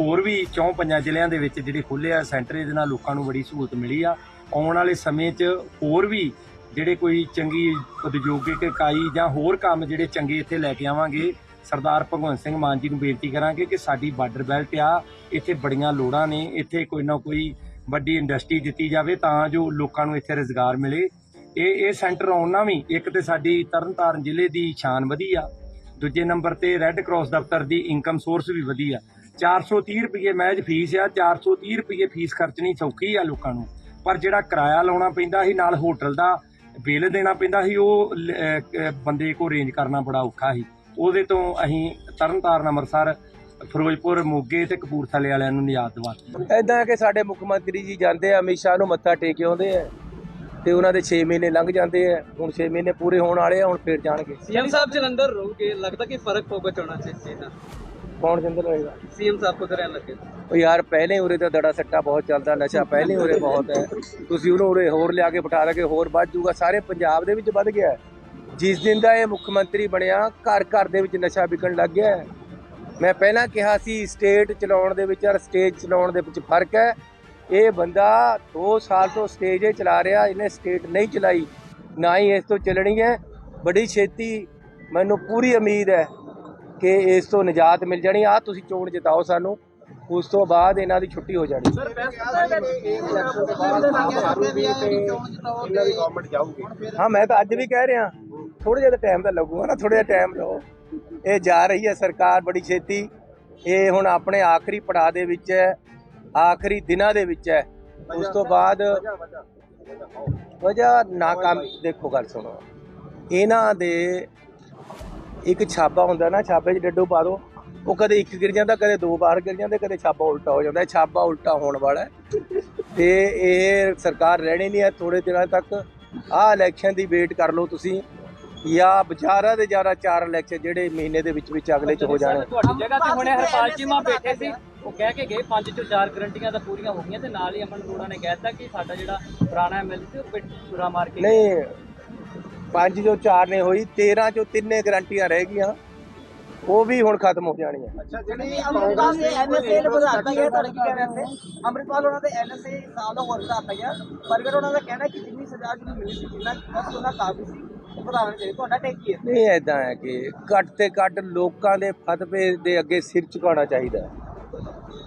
ਹੋਰ ਵੀ ਚੌਂ ਪੰਜਾਂ ਜ਼ਿਲ੍ਹਿਆਂ ਦੇ ਵਿੱਚ ਜਿਹੜੇ ਖੁੱਲ੍ਹੇ ਆ ਸੈਂਟਰ ਇਹਦੇ ਨਾਲ ਲੋਕਾਂ ਨੂੰ ਬੜੀ ਸਹੂਲਤ ਮਿਲੀ ਆ। ਆਉਣ ਵਾਲੇ ਸਮੇਂ 'ਚ ਹੋਰ ਵੀ ਜਿਹੜੇ ਕੋਈ ਚੰਗੀ ਉਦਯੋਗਿਕ ਇਕਾਈ ਜਾਂ ਹੋਰ ਕੰਮ ਜਿਹੜੇ ਚੰਗੇ ਇੱਥੇ ਲੈ ਕੇ ਆਵਾਂਗੇ ਸਰਦਾਰ ਭਗਵੰਤ ਸਿੰਘ ਮਾਨ ਜੀ ਨੂੰ ਬੇਨਤੀ ਕਰਾਂਗੇ ਕਿ ਸਾਡੀ ਬਾਰਡਰ ਬੈਲਟ ਆ, ਇੱਥੇ ਬੜੀਆਂ ਲੋੜਾਂ ਨੇ, ਇੱਥੇ ਕੋਈ ਨਾ ਕੋਈ ਵੱਡੀ ਇੰਡਸਟਰੀ ਦਿੱਤੀ ਜਾਵੇ ਤਾਂ ਜੋ ਲੋਕਾਂ ਨੂੰ ਇੱਥੇ ਰੋਜ਼ਗਾਰ ਮਿਲੇ। ਇਹ ਇਹ ਸੈਂਟਰ ਆਉਣਾ ਵੀ ਇੱਕ ਤੇ ਸਾਡੀ ਤਰਨਤਾਰਨ ਜ਼ਿਲ੍ਹੇ ਦੀ ਸ਼ਾਨ ਵਧੀ ਆ, ਦੂਜੇ ਨੰਬਰ ਤੇ ਰੈੱਡ ਕਰਾਸ ਦਫ਼ਤਰ ਦੀ ਇਨਕਮ ਸੋਰਸ ਵੀ ਵਧੀ ਆ। 430 ਰੁਪਏ ਮਹਿਜ ਫੀਸ ਆ 430 ਰੁਪਏ ਫੀਸ ਖਰਚਣੀ ਸੌਖੀ ਆ ਲੋਕਾਂ ਨੂੰ, ਪਰ ਜਿਹੜਾ ਕਿਰਾਇਆ ਲਾਉਣਾ ਪੈਂਦਾ ਸੀ, ਨਾਲ ਹੋਟਲ ਦਾ ਬਿੱਲ ਦੇਣਾ ਪੈਂਦਾ ਸੀ, ਉਹ ਬੰਦੇ ਕੋ ਅਰੇਂਜ ਕਰਨਾ ਬੜਾ ਔਖਾ ਸੀ। ਉਹਦੇ ਤੋਂ ਅਸੀਂ ਤਰਨਤਾਰਨ ਅੰਮ੍ਰਿਤਸਰ ਫਿਰੋਜ਼ਪੁਰ ਮੋਗੇ ਤੇ ਕਪੂਰਥਲੇ ਵਾਲਿਆਂ ਨੂੰ ਨਿਯਾਦ ਦਵਾਤੀ। ਐਦਾਂ ਕਿ ਸਾਡੇ ਮੁੱਖ ਮੰਤਰੀ ਜੀ ਜਾਂਦੇ ਆ ਅਮਿਤ ਸ਼ਾਹ ਨੂੰ ਮੱਥਾ ਟੇਕ ਕੇ ਆਉਂਦੇ ਆ ਤੇ ਉਹਨਾਂ ਦੇ 6 ਮਹੀਨੇ ਲੰਘ ਜਾਂਦੇ ਆ। ਹੁਣ 6 ਮਹੀਨੇ ਪੂਰੇ ਹੋਣ ਵਾਲੇ ਆ ਹੁਣ ਫੇਰ ਜਾਣਗੇ। ਸੀਐਮ ਸਾਹਿਬ ਜਲੰਧਰ ਰਹੋਗੇ ਲੱਗਦਾ ਕਿ ਫ਼ਰਕ ਪਊਗਾ ਚੋਣਾਂ 'ਚ ਇਸ ਦਾ? ਕੌਣ ਜਿੰਦਰ ਹੋਏਗਾ ਸੀਐਮ ਸਾਹਿਬ ਕੋ ਕਰਨ ਲੱਗੇ? ਉਹ ਯਾਰ ਪਹਿਲੇ ਉਰੇ ਤਾਂ ਦੜਾ ਸੱਟਾ ਬਹੁਤ ਚੱਲਦਾ ਨਸ਼ਾ ਪਹਿਲੇ ਉਰੇ ਬਹੁਤ ਹੈ। ਤੁਸੀਂ ਉਹਨੂੰ ਉਰੇ ਹੋਰ ਲਿਆ ਕੇ ਬਿਠਾ ਲਗੇ ਹੋਰ ਵੱਧ ਜਾਊਗਾ ਸਾਰੇ ਪੰਜਾਬ ਦੇ ਵਿੱਚ ਵੱਧ ਗਿਆ। ਹੈ। ਜਿਸ ਦਿਨ ਦਾ ਇਹ ਮੁੱਖ ਮੰਤਰੀ ਬਣਿਆ ਘਰ ਘਰ ਦੇ ਵਿੱਚ ਨਸ਼ਾ ਵਿਕਣ ਲੱਗ ਗਿਆ ਹੈ। ਮੈਂ ਪਹਿਲਾਂ ਕਿਹਾ ਸੀ ਸਟੇਟ ਚਲਾਉਣ ਦੇ ਵਿੱਚ ਔਰ ਸਟੇਜ ਚਲਾਉਣ ਦੇ ਵਿੱਚ ਫ਼ਰਕ ਹੈ। ਇਹ ਬੰਦਾ 2 ਸਾਲ ਤੋਂ ਸਟੇਜ ਹੀ ਚਲਾ ਰਿਹਾ ਇਹਨੇ ਸਟੇਟ ਨਹੀਂ ਚਲਾਈ ਨਾ ਹੀ ਇਸ ਤੋਂ ਚੱਲਣੀ ਹੈ। ਬੜੀ ਛੇਤੀ ਮੈਨੂੰ ਪੂਰੀ ਉਮੀਦ ਹੈ ਕਿ ਇਸ ਤੋਂ ਨਿਜਾਤ ਮਿਲ ਜਾਣੀ। ਆ ਤੁਸੀਂ ਚੋਣ ਜਿਤਾਓ ਸਾਨੂੰ ਉਸ ਤੋਂ ਬਾਅਦ ਇਹਨਾਂ ਦੀ ਛੁੱਟੀ ਹੋ ਜਾਣੀ। ਹਾਂ ਮੈਂ ਤਾਂ ਅੱਜ ਵੀ ਕਹਿ ਰਿਹਾ। ਥੋੜਾ ਜਿਹਾ ਟਾਈਮ ਤਾਂ ਲੱਗੂਗਾ ਨਾ ਥੋੜਾ ਜਿਹਾ ਟਾਈਮ ਲਓ। ਇਹ ਜਾ ਰਹੀ ਹੈ ਸਰਕਾਰ ਬੜੀ ਛੇਤੀ। ਇਹ ਹੁਣ ਆਪਣੇ ਆਖਰੀ ਪੜਾਅ ਦੇ ਵਿੱਚ ਹੈ ਆਖਰੀ ਦਿਨਾਂ ਦੇ ਵਿੱਚ ਹੈ। ਉਸ ਤੋਂ ਬਾਅਦ ਵਜ੍ਹਾ ਨਾਕਾਮ ਦੇਖੋ ਗੱਲ ਸੁਣੋ। ਇਹਨਾਂ ਦੇ ਇੱਕ ਛਾਪਾ ਹੁੰਦਾ ਨਾ ਛਾਪੇ 'ਚ ਡੱਡੂ ਪਾ ਦੋ। ਉਹ ਕਦੇ ਇੱਕ ਗਿਰ ਜਾਂਦਾ ਕਦੇ ਦੋ ਵਾਰ ਗਿਰ ਜਾਂਦੇ ਕਦੇ ਛਾਪਾ ਉਲਟਾ ਹੋ ਜਾਂਦਾ। ਛਾਪਾ ਉਲਟਾ ਹੋਣ ਵਾਲਾ ਤੇ ਇਹ ਸਰਕਾਰ ਰਹਿਣੀ ਨਹੀਂ ਹੈ ਥੋੜੇ ਦਿਨਾਂ ਤੱਕ। ਆਹ ਇਲੈਕਸ਼ਨ ਦੀ ਵੇਟ ਕਰ ਲਓ ਤੁਸੀਂ। ਜਾਂ ਵਿਚਾਰਾ ਦੇ ਜ਼ਿਆਦਾ ਚਾਰ ਇਲੈਕਸ਼ਨ ਜਿਹੜੇ ਮਹੀਨੇ ਦੇ ਵਿੱਚ ਵਿੱਚ ਅਗਲੇ ਚ ਹੋ ਜਾਣੇ। ਤੁਹਾਡੀ ਜਗ੍ਹਾ ਤੇ ਹੁਣੇ ਹਰਪਾਲ ਚੀਮਾ ਬੈਠੇ ਸੀ। ਉਹ ਕਹਿ ਕੇ ਗਏ ਪੰਜ ਚੋਂ ਚਾਰ ਗਰੰਟੀਆਂ ਤਾਂ ਪੂਰੀਆਂ ਹੋ ਗਈਆਂ ਤੇ ਨਾਲ ਹੀ ਅਮਨ ਅਰੋੜਾ ਨੇ ਕਹਿਤਾ ਕਿ ਸਾਡਾ ਜਿਹੜਾ ਪੁਰਾਣਾ ਐਮਐਲਏ ਸੀ ਉਹ ਪਿੱਟ ਪੂਰਾ ਮਾਰ ਕੇ ਨਹੀਂ ਪੰਜ ਜੋ ਚਾਰ ਨੇ ਹੋਈ 13 ਚੋਂ ਤਿੰਨੇ ਗਰੰਟੀਆਂ ਰਹਿ ਗਈਆਂ। ਉਹ ਵੀ ਹੁਣ ਖਤਮ ਹੋ ਜਾਣੀਆਂ। ਅੰਮ੍ਰਿਤਪਾਲ ਨੇ ਐਨਐਸਏ ਨੂੰ ਵਧਾਤਾ ਗਿਆ ਤੁਹਾਡੇ ਕੀ ਕਹਿਣਾ ਹੈ ਅੰਮ੍ਰਿਤਪਾਲ ਉਹਨਾਂ ਦੇ ਐਨਐਸਏ ਸਾਲ ਦਾ ਹੋਰ ਵਧਾਤਾ ਗਿਆ ਪਰ ਉਹਨਾਂ ਦਾ ਕਹਿਣਾ ਕਿ ਜਿੰਨੀ ਸਜ਼ਾ ਜਿਹਨੂੰ ਮਿਲੀ ਸੀ ਜਿੰਨਾ ਬਸ ਉਹਨਾਂ ਕਾਫੀ ਸੀ ਵਧਾਉਣਾ ਚਾਹੀਦਾ ਤੁਹਾਡਾ ਟੇਕ ਹੈ ਨਹੀਂ ਐਦਾਂ ਹੈ ਕਿ ਘੱਟ ਤੇ ਘੱਟ ਲੋਕਾਂ ਦੇ ਫਤਵੇ ਦੇ ਅੱਗੇ ਸਿਰ ਝੁਕਾਉਣਾ ਚਾਹੀਦਾ ਹੈ।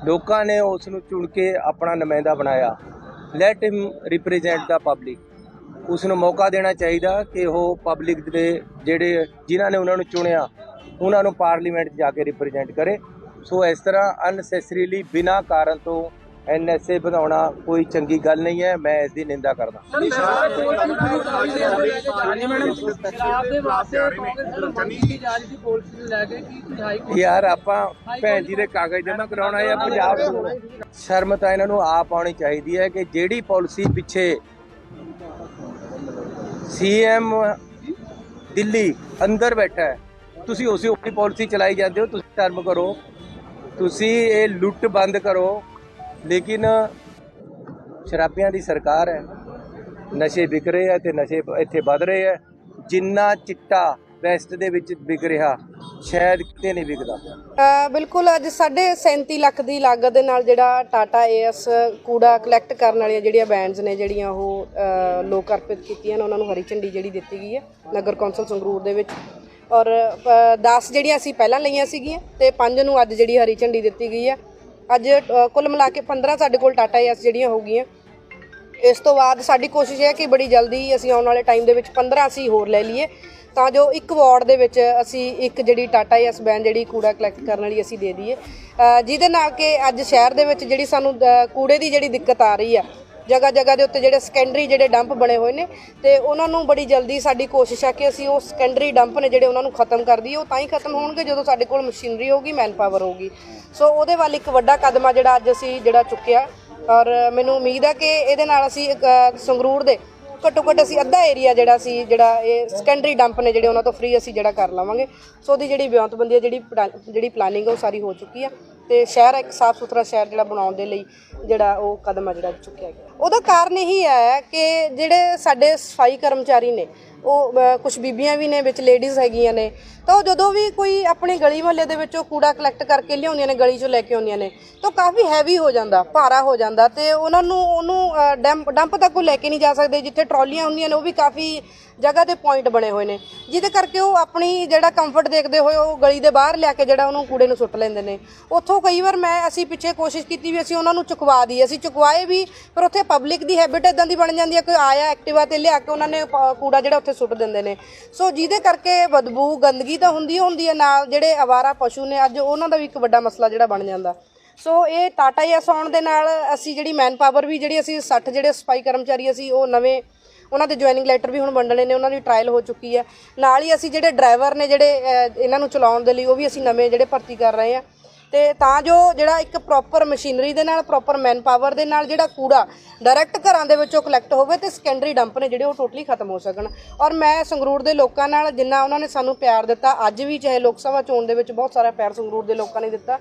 ਲੋਕਾਂ ਨੇ ਉਸ ਨੂੰ ਚੁਣ ਕੇ ਆਪਣਾ ਨੁਮਾਇੰਦਾ ਬਣਾਇਆ। Let him represent the public ਉਸ ਨੂੰ ਮੌਕਾ ਦੇਣਾ ਚਾਹੀਦਾ ਕਿ ਉਹ ਪਬਲਿਕ ਦੇ ਜਿਹੜੇ ਜਿਨ੍ਹਾਂ ਨੇ ਉਹਨਾਂ ਨੂੰ ਚੁਣਿਆ, ਉਹਨਾਂ ਨੂੰ ਪਾਰਲੀਮੈਂਟ 'ਚ ਜਾ ਕੇ ਰਿਪਰੈਜ਼ੈਂਟ ਕਰੇ। ਸੋ ਇਸ ਤਰ੍ਹਾਂ ਅਨਸੈਸਰੀਲੀ ਬਿਨਾਂ ਕਾਰਨ ਤੋਂ ਐਨਐਸਏ ਵਧਾਉਣਾ ਕੋਈ ਚੰਗੀ ਗੱਲ ਨਹੀਂ ਹੈ ਮੈਂ ਇਸ ਦੀ ਨਿੰਦਾ ਕਰਦਾ। ਯਾਰ ਆਪਾਂ ਭੈਣ ਜੀ ਦੇ ਕਾਗਜ਼ ਜਮ੍ਹਾਂ ਕਰਾਉਣਾ ਹੈ ਪੰਜਾਬ ਤੋਂ ਸ਼ਰਮ ਤਾਂ ਇਹਨਾਂ ਨੂੰ ਆਪ ਆਉਣੀ ਚਾਹੀਦੀ ਹੈ ਕਿ ਜਿਹੜੀ ਪਾਲਿਸੀ ਪਿੱਛੇ ਸੀਐਮ ਦਿੱਲੀ ਅੰਦਰ ਬੈਠਾ ਹੈ ਤੁਸੀਂ ਉਸੇ ਉਪਰੀ ਪਾਲਿਸੀ ਚਲਾਈ ਜਾਂਦੇ ਹੋ ਤੁਸੀਂ ਸ਼ਰਮ ਕਰੋ ਤੁਸੀਂ ਇਹ ਲੁੱਟ ਬੰਦ ਕਰੋ ਲੇਕਿਨ ਸ਼ਰਾਬੀਆਂ ਦੀ ਸਰਕਾਰ ਹੈ। ਨਸ਼ੇ ਵਿਕ ਰਹੇ ਆ ਤੇ ਨਸ਼ੇ ਇੱਥੇ ਵੱਧ ਰਹੇ ਆ ਜਿੰਨਾ ਚਿੱਟਾ ਵੈਸਟ ਦੇ ਵਿੱਚ ਵਿਕ ਰਿਹਾ, ਸ਼ਾਇਦ ਕਿਤੇ ਨਹੀਂ ਵਿਕਦਾ। ਬਿਲਕੁਲ ਅੱਜ 37 ਲੱਖ ਦੀ ਲਾਗਤ ਦੇ ਨਾਲ ਜਿਹੜਾ ਟਾਟਾ ਏਐਸ ਕੂੜਾ ਕਲੈਕਟ ਕਰਨ ਵਾਲੀਆਂ ਜਿਹੜੀਆਂ ਬੈਂਡਸ ਨੇ, ਜਿਹੜੀਆਂ ਉਹ ਲੋਕ ਅਰਪਿਤ ਕੀਤੀਆਂ ਨੇ, ਉਹਨਾਂ ਨੂੰ ਹਰੀ ਝੰਡੀ ਜਿਹੜੀ ਦਿੱਤੀ ਗਈ ਹੈ ਨਗਰ ਕੌਂਸਲ ਸੰਗਰੂਰ ਦੇ ਵਿੱਚ। ਔਰ 10 ਜਿਹੜੀਆਂ ਅਸੀਂ ਪਹਿਲਾਂ ਲਈਆਂ ਸੀਗੀਆਂ ਤੇ 5 ਨੂੰ ਅੱਜ ਜਿਹੜੀ ਹਰੀ ਝੰਡੀ ਦਿੱਤੀ ਗਈ ਹੈ। ਅੱਜ ਕੁੱਲ ਮਿਲਾ ਕੇ 15 ਸਾਡੇ ਕੋਲ ਟਾਟਾ ਏਐਸ ਜਿਹੜੀਆਂ ਹੋਗੀਆਂ ਇਸ ਤੋਂ ਬਾਅਦ ਸਾਡੀ ਕੋਸ਼ਿਸ਼ ਹੈ ਕਿ ਬੜੀ ਜਲਦੀ ਅਸੀਂ ਆਉਣ ਵਾਲੇ ਟਾਈਮ ਦੇ ਵਿੱਚ 15 ਅਸੀਂ ਹੋਰ ਲੈ ਲਈਏ। ਤਾਂ ਜੋ ਇੱਕ ਵਾਰਡ ਦੇ ਵਿੱਚ ਅਸੀਂ ਇੱਕ ਜਿਹੜੀ ਟਾਟਾ ਏਐਸ ਬੈਨ ਜਿਹੜੀ ਕੂੜਾ ਕਲੈਕਟ ਕਰਨ ਵਾਲੀ ਅਸੀਂ ਦੇ ਦਈਏ। ਜਿਹਦੇ ਨਾਲ ਕਿ ਅੱਜ ਸ਼ਹਿਰ ਦੇ ਵਿੱਚ ਜਿਹੜੀ ਸਾਨੂੰ ਕੂੜੇ ਦੀ ਜਿਹੜੀ ਦਿੱਕਤ ਆ ਰਹੀ ਆ ਜਗ੍ਹਾ ਜਗ੍ਹਾ ਦੇ ਉੱਤੇ ਜਿਹੜੇ ਸੈਕੰਡਰੀ ਜਿਹੜੇ ਡੰਪ ਬਣੇ ਹੋਏ ਨੇ ਤੇ ਉਹਨਾਂ ਨੂੰ ਬੜੀ ਜਲਦੀ ਸਾਡੀ ਕੋਸ਼ਿਸ਼ ਹੈ ਕਿ ਅਸੀਂ ਉਹ ਸੈਕੰਡਰੀ ਡੰਪ ਨੇ ਜਿਹੜੇ ਉਹਨਾਂ ਨੂੰ ਖਤਮ ਕਰ ਦਈਏ ਉਹ ਤਾਂ ਹੀ ਖਤਮ ਹੋਣਗੇ ਜਦੋਂ ਸਾਡੇ ਕੋਲ ਮਸ਼ੀਨਰੀ ਹੋਊਗੀ ਮੈਨ ਪਾਵਰ ਹੋਊਗੀ। ਸੋ ਉਹਦੇ ਵੱਲ ਇੱਕ ਵੱਡਾ ਕਦਮ ਆ ਜਿਹੜਾ ਅੱਜ ਅਸੀਂ ਜਿਹੜਾ ਚੁੱਕਿਆ। ਔਰ ਮੈਨੂੰ ਉਮੀਦ ਹੈ ਕਿ ਇਹਦੇ ਨਾਲ ਅਸੀਂ ਇੱਕ, ਸੰਗਰੂਰ ਦੇ ਘੱਟੋ ਘੱਟ ਅਸੀਂ ਅੱਧਾ ਏਰੀਆ ਜਿਹੜਾ ਸੀ ਜਿਹੜਾ ਇਹ ਸੈਕੰਡਰੀ ਡੰਪ ਨੇ ਜਿਹੜੇ ਉਹਨਾਂ ਤੋਂ ਫ੍ਰੀ ਅਸੀਂ ਜਿਹੜਾ ਕਰ ਲਵਾਂਗੇ। ਸੋ ਉਹਦੀ ਜਿਹੜੀ ਵਿਉਂਤਬੰਦੀ ਹੈ ਜਿਹੜੀ ਪੜਾ- ਜਿਹੜੀ ਪਲਾਨਿੰਗ ਹੈ ਉਹ ਸਾਰੀ ਹੋ ਚੁੱਕੀ ਆ। ਤੇ ਸ਼ਹਿਰ ਇੱਕ ਸਾਫ਼ ਸੁਥਰਾ ਸ਼ਹਿਰ ਜਿਹੜਾ ਬਣਾਉਣ ਦੇ ਲਈ ਜਿਹੜਾ ਉਹ ਕਦਮ ਆ ਜਿਹੜਾ ਚੁੱਕਿਆ ਗਿਆ। ਉਹਦਾ ਕਾਰਨ ਇਹੀ ਹੈ ਕਿ ਜਿਹੜੇ ਸਾਡੇ ਸਫ਼ਾਈ ਕਰਮਚਾਰੀ ਨੇ ਉਹ ਕੁਝ ਬੀਬੀਆਂ ਵੀ ਨੇ ਵਿੱਚ ਲੇਡੀਜ਼ ਹੈਗੀਆਂ ਨੇ ਤਾਂ ਉਹ ਜਦੋਂ ਵੀ ਕੋਈ ਆਪਣੀ ਗਲੀ ਮੁਹੱਲੇ ਦੇ ਵਿੱਚੋਂ ਕੂੜਾ ਕਲੈਕਟ ਕਰਕੇ ਲਿਆਉਂਦੀਆਂ ਨੇ ਗਲੀ 'ਚੋਂ ਲੈ ਕੇ ਆਉਂਦੀਆਂ ਨੇ ਤਾਂ ਉਹ ਕਾਫੀ ਹੈਵੀ ਹੋ ਜਾਂਦਾ ਭਾਰਾ ਹੋ ਜਾਂਦਾ ਤੇ ਉਹਨਾਂ ਨੂੰ ਉਹਨੂੰ ਅ, ਡੰਪ ਡੰਪ ਤੱਕ ਉਹ ਲੈ ਕੇ ਨਹੀਂ ਜਾ ਸਕਦੇ ਜਿੱਥੇ ਟਰਾਲੀਆਂ ਹੁੰਦੀਆਂ ਨੇ ਉਹ ਵੀ ਕਾਫੀ ਜਗ੍ਹਾ ਤੇ ਪੁਆਇੰਟ ਬਣੇ ਹੋਏ ਨੇ। ਜਿਹਦੇ ਕਰਕੇ ਉਹ ਆਪਣੀ ਜਿਹੜਾ ਕੰਫਰਟ ਦੇਖਦੇ ਹੋਏ ਉਹ ਗਲੀ ਦੇ ਬਾਹਰ ਲਿਆ ਕੇ ਜਿਹੜਾ ਉਹਨੂੰ ਕੂੜੇ ਨੂੰ ਸੁੱਟ ਲੈਂਦੇ ਨੇ। ਉੱਥੋਂ ਕਈ ਵਾਰ ਮੈਂ ਅਸੀਂ ਪਿੱਛੇ ਕੋਸ਼ਿਸ਼ ਕੀਤੀ ਵੀ ਅਸੀਂ ਉਹਨਾਂ ਨੂੰ ਚੁਕਵਾ ਦਈਏ। ਅਸੀਂ ਚੁਕਵਾਏ ਵੀ, ਪਰ ਉੱਥੇ ਪਬਲਿਕ ਦੀ ਹੈਬਿਟ ਇਦਾਂ ਦੀ ਬਣ ਜਾਂਦੀ ਹੈ ਕੋਈ ਆਇਆ ਐਕਟਿਵਾ ਤੇ ਲਿਆ ਕੇ ਉਹਨਾਂ ਨੇ ਪ- ਕੂੜਾ ਜਿਹੜਾ ਉੱਥੇ ਸੁੱਟ ਦਿੰਦੇ ਨੇ। ਸੋ ਜਿਹਦੇ ਕਰਕੇ ਬਦਬੂ, ਗੰਦਗੀ ਤਾਂ ਹੁੰਦੀ ਓ ਹੁੰਦੀ ਹੈ ਨਾਲ ਜਿਹੜੇ ਅਵਾਰਾ ਪਸ਼ੂ ਨੇ, ਅੱਜ ਉਹਨਾਂ ਦਾ ਵੀ ਇੱਕ ਵੱਡਾ ਮਸਲਾ ਜਿਹੜਾ ਬਣ ਜਾਂਦਾ। ਸੋ ਇਹ ਟਾਟਾ ਐਸ ਆਉਣ ਦੇ ਨਾਲ ਅਸੀਂ ਜਿਹੜੀ ਮੈਨ ਪਾਵਰ ਵੀ ਜਿਹੜੀ ਅਸੀਂ 60 ਜਿਹੜੇ ਸਫ਼ਾਈ ਕਰਮਚਾਰੀ ਅਸੀਂ ਉਹ ਨਵੇਂ ਉਹਨਾਂ ਦੇ ਜੁਆਇਨਿੰਗ ਲੈਟਰ ਵੀ ਹੁਣ ਵੰਡਣੇ ਨੇ, ਉਹਨਾਂ ਦੀ ਟ੍ਰਾਇਲ ਹੋ ਚੁੱਕੀ ਹੈ। ਨਾਲ ਹੀ ਅਸੀਂ ਜਿਹੜੇ ਡਰਾਈਵਰ ਨੇ ਜਿਹੜੇ ਇਹਨਾਂ ਨੂੰ ਚਲਾਉਣ ਦੇ ਲਈ, ਉਹ ਵੀ ਅਸੀਂ ਨਵੇਂ ਜਿਹੜੇ ਭਰਤੀ ਕਰ ਰਹੇ ਹਾਂ। ਤੇ ਤਾਂ ਜੋ ਜਿਹੜਾ ਇੱਕ ਪ੍ਰੋਪਰ ਮਸ਼ੀਨਰੀ ਦੇ ਨਾਲ ਪ੍ਰੋਪਰ ਮੈਨ ਪਾਵਰ ਦੇ ਨਾਲ ਜਿਹੜਾ ਕੂੜਾ ਡਾਇਰੈਕਟ ਘਰਾਂ ਦੇ ਵਿੱਚੋਂ ਕਲੈਕਟ ਹੋਵੇ ਤੇ ਸੈਕੰਡਰੀ ਡੰਪ ਨੇ ਜਿਹੜੇ ਉਹ ਟੋਟਲੀ ਖਤਮ ਹੋ ਸਕਣ। ਔਰ ਮੈਂ ਸੰਗਰੂਰ ਦੇ ਲੋਕਾਂ ਨਾਲ ਜਿੰਨਾ ਉਹਨਾਂ ਨੇ ਸਾਨੂੰ ਪਿਆਰ ਦਿੱਤਾ, ਅੱਜ ਵੀ ਚਾਹੇ ਲੋਕ ਸਭਾ ਚੋਣ ਦੇ ਵਿੱਚ ਬਹੁਤ ਸਾਰਾ ਪਿਆਰ ਸੰਗਰੂਰ ਦੇ ਲੋਕਾਂ ਨੇ ਦਿੱਤਾ।